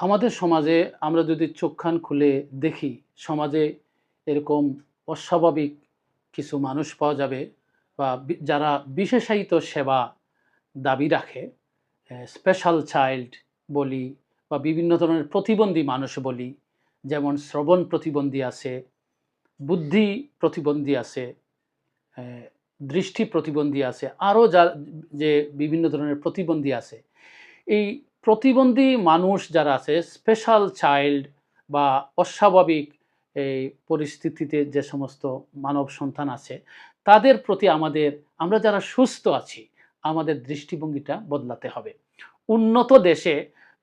আমাদের সমাজে আমরা যদি চোখখান খুলে দেখি, সমাজে এরকম অস্বাভাবিক কিছু মানুষ পাওয়া যাবে বা যারা বিশেষায়িত সেবা দাবি রাখে স্পেশাল চাইল্ড বলি বা বিভিন্ন ধরনের প্রতিবন্ধী মানুষ বলি, যেমন শ্রবণ প্রতিবন্ধী আছে, বুদ্ধি প্রতিবন্ধী আছে দৃষ্টি প্রতিবন্ধী আছে, আরও যা, যে বিভিন্ন ধরনের প্রতিবন্ধী আছে, এই প্রতিবন্ধী মানুষ যারা আছে স্পেশাল চাইল্ড বা অস্বাভাবিক এই পরিস্থিতিতে যে সমস্ত মানব সন্তান আছে, তাদের প্রতি আমাদের, আমরা যারা সুস্থ আছি, আমাদের দৃষ্টিভঙ্গিটা বদলাতে হবে। উন্নত দেশে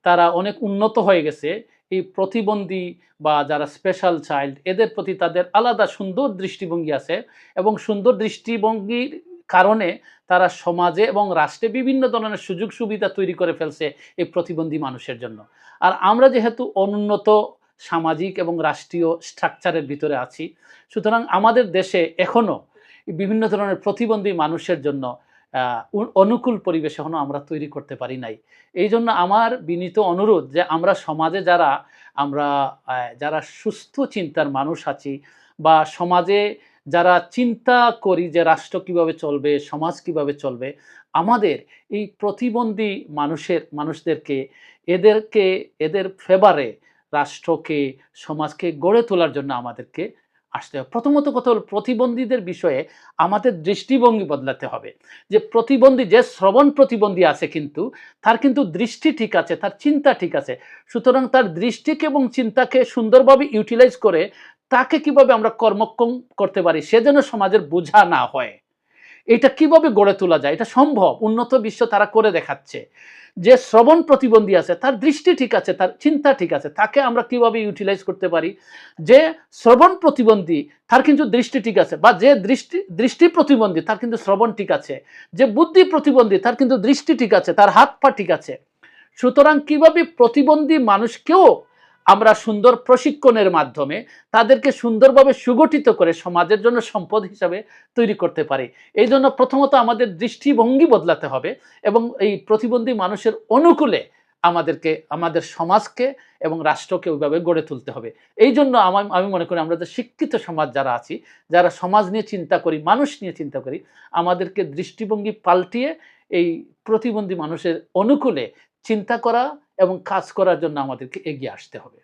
তারা অনেক উন্নত হয়ে গেছে, এই প্রতিবন্ধী বা যারা স্পেশাল চাইল্ড এদের প্রতি তাদের আলাদা সুন্দর দৃষ্টিভঙ্গি আছে এবং সুন্দর দৃষ্টিভঙ্গির কারণে তারা সমাজে এবং রাষ্ট্রে বিভিন্ন ধরনের সুযোগ সুবিধা তৈরি করে ফেলছে এই প্রতিবন্ধী মানুষের জন্য। আর আমরা যেহেতু অনুন্নত সামাজিক এবং রাষ্ট্রীয় স্ট্রাকচারের ভিতরে আছি, সুতরাং আমাদের দেশে এখনও বিভিন্ন ধরনের প্রতিবন্ধী মানুষের জন্য অনুকূল পরিবেশ এখনও আমরা তৈরি করতে পারি নাই। এই জন্য আমার বিনীত অনুরোধ যে আমরা সমাজে যারা, আমরা যারা সুস্থ চিন্তার মানুষ আছি বা সমাজে যারা চিন্তা করি যে রাষ্ট্র কীভাবে চলবে, সমাজ কীভাবে চলবে, আমাদের এই প্রতিবন্ধী মানুষের, মানুষদেরকে, এদেরকে, এদের ফেভারে রাষ্ট্রকে, সমাজকে গড়ে তোলার জন্য আমাদেরকে আসতে হবে। প্রথমত কথা হল প্রতিবন্ধীদের বিষয়ে আমাদের দৃষ্টিভঙ্গি বদলাতে হবে। যে প্রতিবন্ধী, যে শ্রবণ প্রতিবন্ধী আছে কিন্তু, তার কিন্তু দৃষ্টি ঠিক আছে, তার চিন্তা ঠিক আছে। সুতরাং তার দৃষ্টিকে এবং চিন্তাকে সুন্দরভাবে ইউটিলাইজ করে তাকে কীভাবে আমরা কর্মক্ষম করতে পারি সে যেন সমাজের বোঝা না হয়। এটা কীভাবে গড়ে তোলা যায়? এটা সম্ভব। উন্নত বিশ্ব তারা করে দেখাচ্ছে। যে শ্রবণ প্রতিবন্ধী আছে, তার দৃষ্টি ঠিক আছে, তার চিন্তা ঠিক আছে, তাকে আমরা কীভাবে ইউটিলাইজ করতে পারি? যে শ্রবণ প্রতিবন্ধী, তার কিন্তু দৃষ্টি ঠিক আছে, বা যে দৃষ্টি দৃষ্টি প্রতিবন্ধী, তার কিন্তু শ্রবণ ঠিক আছে। যে বুদ্ধি প্রতিবন্ধী, তার কিন্তু দৃষ্টি ঠিক আছে, তার হাত পা ঠিক আছে। সুতরাং কীভাবে প্রতিবন্ধী মানুষকেও আমরা সুন্দর প্রশিক্ষণের মাধ্যমে তাদেরকে সুন্দরভাবে সুগঠিত করে সমাজের জন্য সম্পদ হিসাবে তৈরি করতে পারি। এই জন্য প্রথমত আমাদের দৃষ্টিভঙ্গি বদলাতে হবে এবং এই প্রতিবন্ধী মানুষের অনুকূলে আমাদেরকে, আমাদের সমাজকে এবং রাষ্ট্রকে ওইভাবে গড়ে তুলতে হবে। এই জন্য আমি মনে করি আমরা যে শিক্ষিত সমাজ যারা আছি, যারা সমাজ নিয়ে চিন্তা করি, মানুষ নিয়ে চিন্তা করি, আমাদেরকে দৃষ্টিভঙ্গি পাল্টিয়ে এই প্রতিবন্ধী মানুষের অনুকূলে চিন্তা করা এবং কাজ করার জন্য আমাদেরকে এগিয়ে আসতে হবে।